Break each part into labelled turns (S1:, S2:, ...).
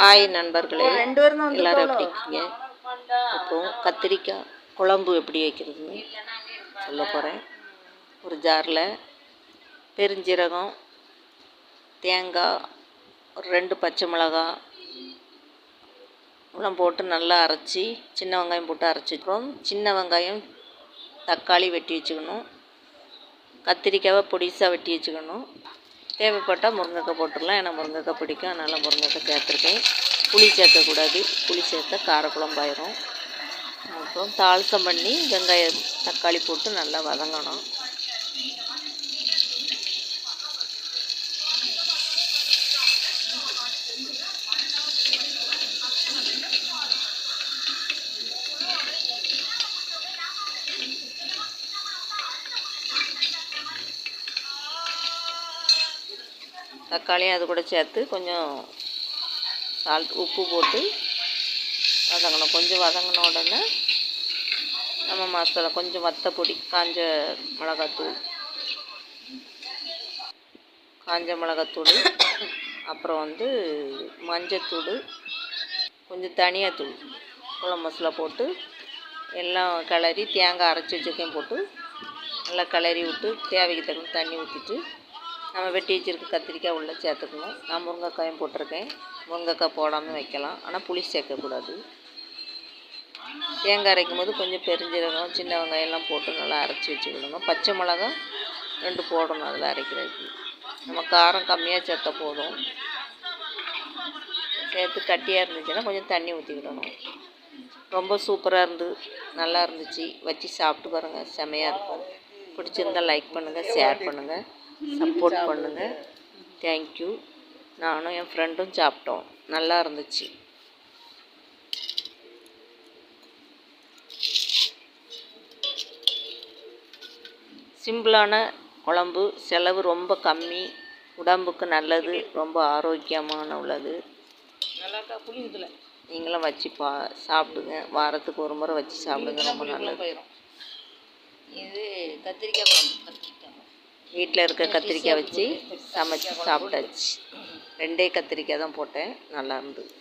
S1: Hi நண்பர்களே
S2: ரெண்டு
S1: எல்லாரும் எப்படி இருக்கீங்க? இப்போ கத்திரிக்காய் குழம்பு எப்படி வைக்கிறதுன்னு சொல்ல போகிறேன் ஒரு ஜாரில் பெருஞ்சீரகம் தேங்காய் ஒரு ரெண்டு பச்சை மிளகாய் எல்லாம் போட்டு நல்லா அரைச்சி சின்ன வெங்காயம் போட்டு அரைச்சிக்கிறோம் சின்ன வெங்காயம் தக்காளி வெட்டி வச்சுக்கணும். கத்திரிக்காவை பொடிசாக வெட்டி வச்சுக்கணும். தேவைப்பட்டால் முருங்கைக்காய் போட்டுடலாம். ஏன்னா முருங்கைக்காய் பிடிக்கும். அதனால் முருங்கைக்காய் சேர்த்துருக்கேன். புளி சேர்க்கக்கூடாது. புளி சேர்த்தா காரக்குழம்பாயிரும் அப்புறம் தாளசம் பண்ணி வெங்காயம் தக்காளி போட்டு நல்லா வதங்கணும். தக்காளியும் அது கூட சேர்த்து கொஞ்சம் சால்ட் உப்பு போட்டு வதங்கணும். கொஞ்சம் வதங்கின உடனே நம்ம மசாலா கொஞ்சம் வத்தப்பொடி காஞ்ச மிளகாத்தூள். காஞ்ச மிளகாத்தூள் அப்புறம் வந்து மஞ்சத்தூள் கொஞ்சம் தனியாத்தூள் குழம்பு மசாலா போட்டு எல்லாம் கிளறி தேங்காய் அரைச்சி வச்சுருக்கேன் போட்டு நல்லா கிளறி விட்டு தேவைக்கு தகுந்த தண்ணி ஊற்றிட்டு நம்ம வெட்டி கத்திரிக்காய் உள்ளே சேர்த்துக்கணும். நான் முருங்கைக்காயும் போட்டிருக்கேன். முருங்கைக்காய் போடாமல் வைக்கலாம். ஆனால் புளி சேர்க்கக்கூடாது. தேங்காய் அரைக்கும் போது கொஞ்சம் பெருஞ்சீரகம் சின்ன வெங்காயம்லாம் போட்டு நல்லா அரைச்சி வச்சுக்கிடணும் பச்சை மிளகா ரெண்டு போடணும் அதில் அரைக்கிறதுக்கு. நம்ம காரம் கம்மியாக சேர்த்தா போதும். சேர்த்து கட்டியாக இருந்துச்சுன்னா கொஞ்சம் தண்ணி ஊற்றிக்கிடணும் ரொம்ப சூப்பராக இருந்து நல்லா இருந்துச்சு. வச்சு சாப்பிட்டு பாருங்கள் செமையாக இருக்கும். பிடிச்சிருந்தால் லைக் பண்ணுங்கள் ஷேர் பண்ணுங்கள் சப்போர்ட் பண்ணுங்கள் தேங்க்யூ நானும் என் ஃப்ரெண்டும் சாப்பிட்டோம். நல்லா இருந்துச்சு. சிம்பிளான குழம்பு செலவு ரொம்ப கம்மி. உடம்புக்கு நல்லது ரொம்ப ஆரோக்கியமான உள்ளது. நீங்களும் வச்சு பா சாப்பிடுங்க. வாரத்துக்கு ஒரு முறை வச்சு சாப்பிடுங்க ரொம்ப நல்லது.
S2: இது கத்திரிக்காய் குழம்பு. கத்திரிக்காய்
S1: வீட்டில் இருக்க கத்திரிக்காய் வச்சு சமைச்சு சாப்பிட்டாச்சு. ரெண்டே கத்திரிக்காய் தான் போட்டேன். நல்லா இருந்தது.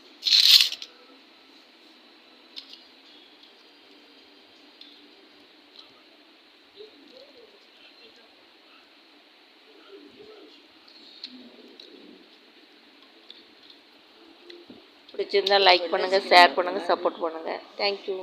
S1: பிடிச்சிருந்தா லைக் பண்ணுங்கள் ஷேர் பண்ணுங்கள் சப்போர்ட் பண்ணுங்கள் தேங்க்யூ